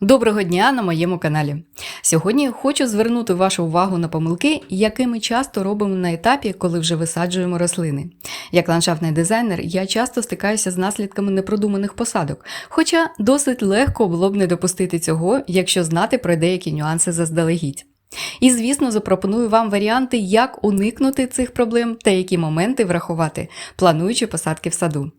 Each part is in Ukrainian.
Доброго дня на моєму каналі. Сьогодні хочу звернути вашу увагу на помилки, які ми часто робимо на етапі, коли вже висаджуємо рослини. Як ландшафтний дизайнер, я часто стикаюся з наслідками непродуманих посадок, хоча досить легко було б не допустити цього, якщо знати про деякі нюанси заздалегідь. І, звісно, запропоную вам варіанти, як уникнути цих проблем та які моменти врахувати, плануючи посадки в саду.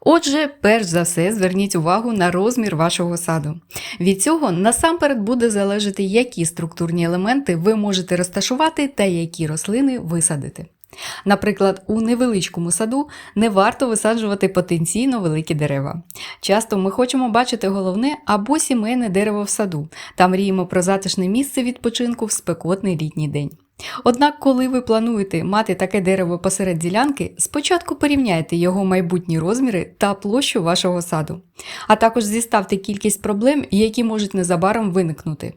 Отже, перш за все, зверніть увагу на розмір вашого саду. Від цього насамперед буде залежати, які структурні елементи ви можете розташувати та які рослини висадити. Наприклад, у невеличкому саду не варто висаджувати потенційно великі дерева. Часто ми хочемо бачити головне або сімейне дерево в саду та мріємо про затишне місце відпочинку в спекотний літній день. Однак, коли ви плануєте мати таке дерево посеред ділянки, спочатку порівняйте його майбутні розміри та площу вашого саду, а також зіставте кількість проблем, які можуть незабаром виникнути.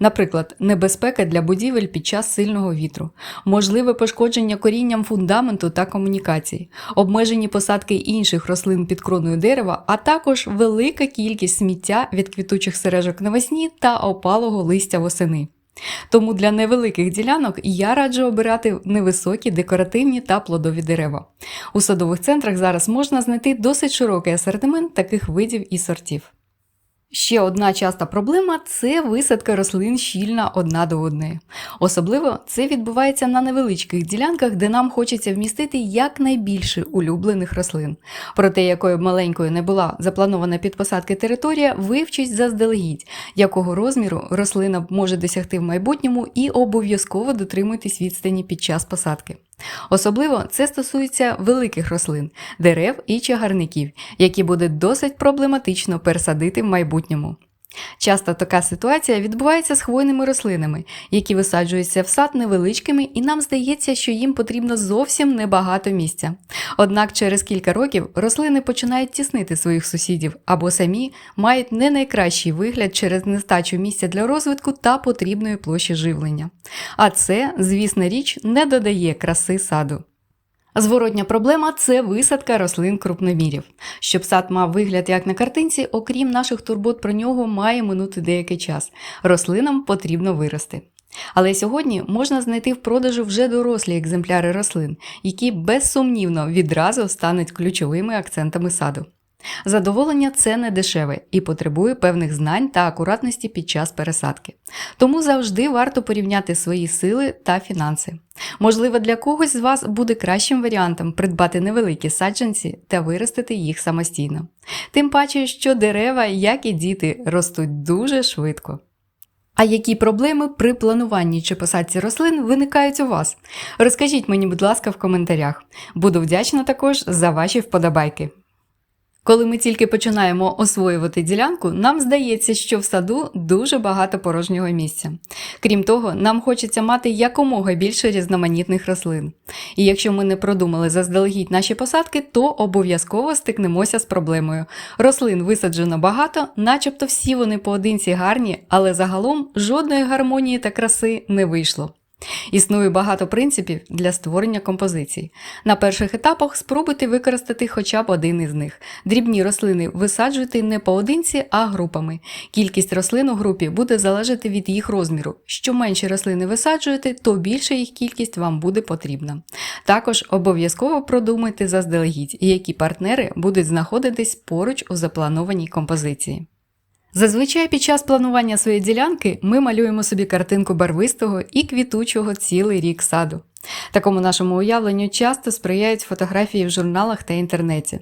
Наприклад, небезпека для будівель під час сильного вітру, можливе пошкодження корінням фундаменту та комунікацій, обмежені посадки інших рослин під кроною дерева, а також велика кількість сміття від квітучих сережок навесні та опалого листя восени. Тому для невеликих ділянок я раджу обирати невисокі декоративні та плодові дерева. У садових центрах зараз можна знайти досить широкий асортимент таких видів і сортів. Ще одна часта проблема це висадка рослин щільна одна до одної. Особливо це відбувається на невеличких ділянках, де нам хочеться вмістити якнайбільше улюблених рослин. Проте, якою б маленькою не була запланована під посадки територія, вивчіть заздалегідь, якого розміру рослина може досягти в майбутньому, і обов'язково дотримуйтесь відстані під час посадки. Особливо це стосується великих рослин, дерев і чагарників, які буде досить проблематично пересадити в майбутньому. Часто така ситуація відбувається з хвойними рослинами, які висаджуються в сад невеличкими, і нам здається, що їм потрібно зовсім небагато місця. Однак через кілька років рослини починають тіснити своїх сусідів або самі мають не найкращий вигляд через нестачу місця для розвитку та потрібної площі живлення. А це, звісна річ, не додає краси саду. Зворотня проблема це висадка рослин крупномірів. Щоб сад мав вигляд як на картинці, окрім наших турбот про нього, має минути деякий час. Рослинам потрібно вирости. Але сьогодні можна знайти в продажу вже дорослі екземпляри рослин, які безсумнівно відразу стануть ключовими акцентами саду. Задоволення це не дешеве і потребує певних знань та акуратності під час пересадки. Тому завжди варто порівняти свої сили та фінанси. Можливо, для когось з вас буде кращим варіантом придбати невеликі саджанці та виростити їх самостійно. Тим паче, що дерева, як і діти, ростуть дуже швидко. А які проблеми при плануванні чи посадці рослин виникають у вас? Розкажіть мені, будь ласка, в коментарях. Буду вдячна також за ваші вподобайки. Коли ми тільки починаємо освоювати ділянку, нам здається, що в саду дуже багато порожнього місця. Крім того, нам хочеться мати якомога більше різноманітних рослин. І якщо ми не продумали заздалегідь наші посадки, то обов'язково стикнемося з проблемою. Рослин висаджено багато, начебто всі вони поодинці гарні, але загалом жодної гармонії та краси не вийшло. Існує багато принципів для створення композицій. На перших етапах спробуйте використати хоча б один із них. Дрібні рослини висаджуйте не поодинці, а групами. Кількість рослин у групі буде залежати від їх розміру. Що менше рослини висаджуєте, то більша їх кількість вам буде потрібна. Також обов'язково продумайте заздалегідь, які партнери будуть знаходитись поруч у запланованій композиції. Зазвичай під час планування своєї ділянки ми малюємо собі картинку барвистого і квітучого цілий рік саду. Такому нашому уявленню часто сприяють фотографії в журналах та інтернеті.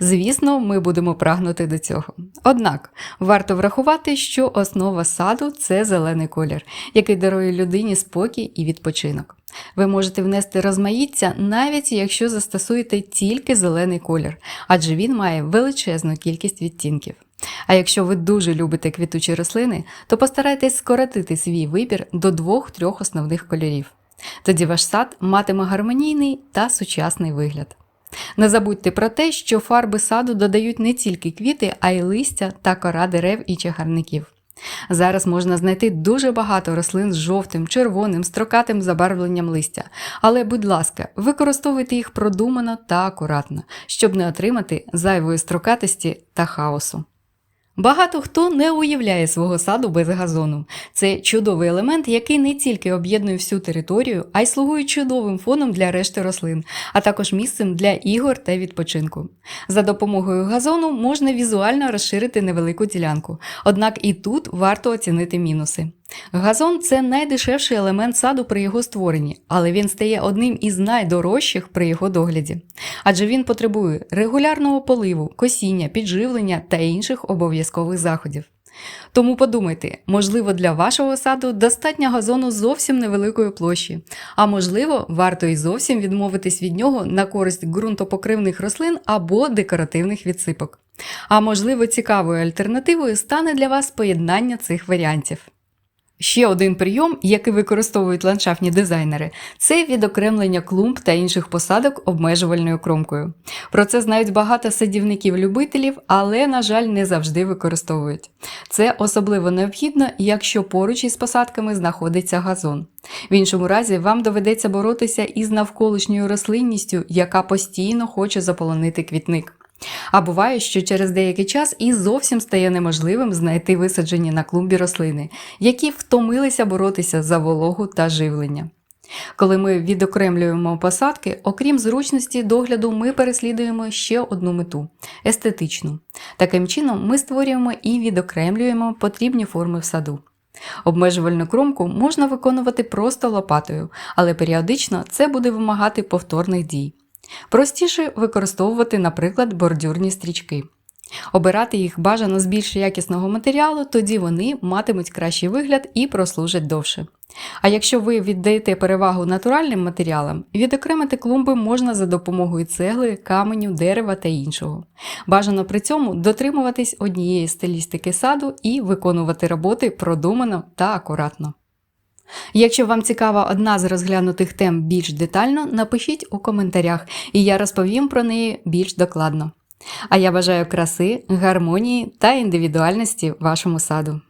Звісно, ми будемо прагнути до цього. Однак варто врахувати, що основа саду це зелений колір, який дарує людині спокій і відпочинок. Ви можете внести розмаїття, навіть якщо застосуєте тільки зелений колір, адже він має величезну кількість відтінків. А якщо ви дуже любите квітучі рослини, то постарайтесь скоротити свій вибір до двох-трьох основних кольорів. Тоді ваш сад матиме гармонійний та сучасний вигляд. Не забудьте про те, що фарби саду додають не тільки квіти, а й листя та кора дерев і чагарників. Зараз можна знайти дуже багато рослин з жовтим, червоним, строкатим забарвленням листя, але, будь ласка, використовуйте їх продумано та акуратно, щоб не отримати зайвої строкатості та хаосу. Багато хто не уявляє свого саду без газону. Це чудовий елемент, який не тільки об'єднує всю територію, а й слугує чудовим фоном для решти рослин, а також місцем для ігор та відпочинку. За допомогою газону можна візуально розширити невелику ділянку, однак і тут варто оцінити мінуси. Газон це найдешевший елемент саду при його створенні, але він стає одним із найдорожчих при його догляді. Адже він потребує регулярного поливу, косіння, підживлення та інших обов'язкових заходів. Тому подумайте, можливо, для вашого саду достатньо газону зовсім невеликої площі, а можливо, варто і зовсім відмовитись від нього на користь ґрунтопокривних рослин або декоративних відсипок. А можливо, цікавою альтернативою стане для вас поєднання цих варіантів. Ще один прийом, який використовують ландшафтні дизайнери, це відокремлення клумб та інших посадок обмежувальною кромкою. Про це знають багато садівників-любителів, але, на жаль, не завжди використовують. Це особливо необхідно, якщо поруч із посадками знаходиться газон. В іншому разі вам доведеться боротися із навколишньою рослинністю, яка постійно хоче заполонити квітник. А буває, що через деякий час і зовсім стає неможливим знайти висаджені на клумбі рослини, які втомилися боротися за вологу та живлення. Коли ми відокремлюємо посадки, окрім зручності догляду, ми переслідуємо ще одну мету естетичну. Таким чином, ми створюємо і відокремлюємо потрібні форми в саду. Обмежувальну кромку можна виконувати просто лопатою, але періодично це буде вимагати повторних дій. Простіше використовувати, наприклад, бордюрні стрічки. Обирати їх бажано з більш якісного матеріалу, тоді вони матимуть кращий вигляд і прослужать довше. А якщо ви віддаєте перевагу натуральним матеріалам, відокремити клумби можна за допомогою цегли, каменю, дерева та іншого. Бажано при цьому дотримуватись однієї стилістики саду і виконувати роботи продумано та акуратно. Якщо вам цікава одна з розглянутих тем більш детально, напишіть у коментарях, і я розповім про неї більш докладно. А я бажаю краси, гармонії та індивідуальності вашому саду.